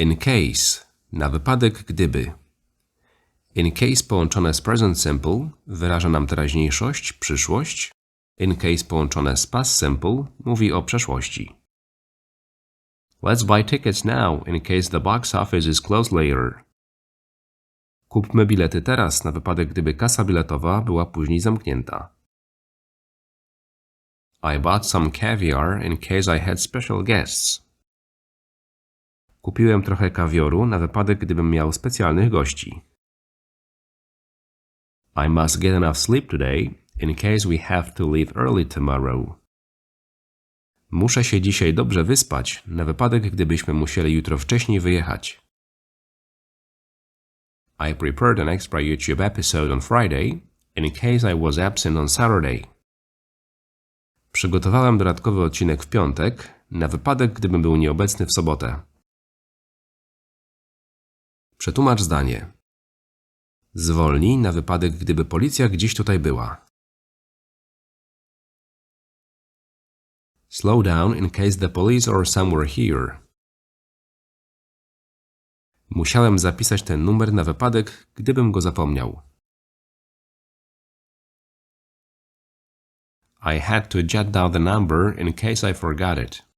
In case. Na wypadek gdyby. In case połączone z present simple wyraża nam teraźniejszość, przyszłość. In case połączone z past simple mówi o przeszłości. Let's buy tickets now in case the box office is closed later. Kupmy bilety teraz na wypadek gdyby kasa biletowa była później zamknięta. I bought some caviar in case I had special guests. Kupiłem trochę kawioru na wypadek gdybym miał specjalnych gości. I must get enough sleep today in case we have to leave early tomorrow. Muszę się dzisiaj dobrze wyspać na wypadek gdybyśmy musieli jutro wcześniej wyjechać. I prepared an extra YouTube episode on Friday in case I was absent on Saturday. Przygotowałem dodatkowy odcinek w piątek na wypadek gdybym był nieobecny w sobotę. Przetłumacz zdanie. Zwolnij na wypadek gdyby policja gdzieś tutaj była. Slow down in case the police are somewhere here. Musiałem zapisać ten numer na wypadek, gdybym go zapomniał. I had to jot down the number in case I forgot it.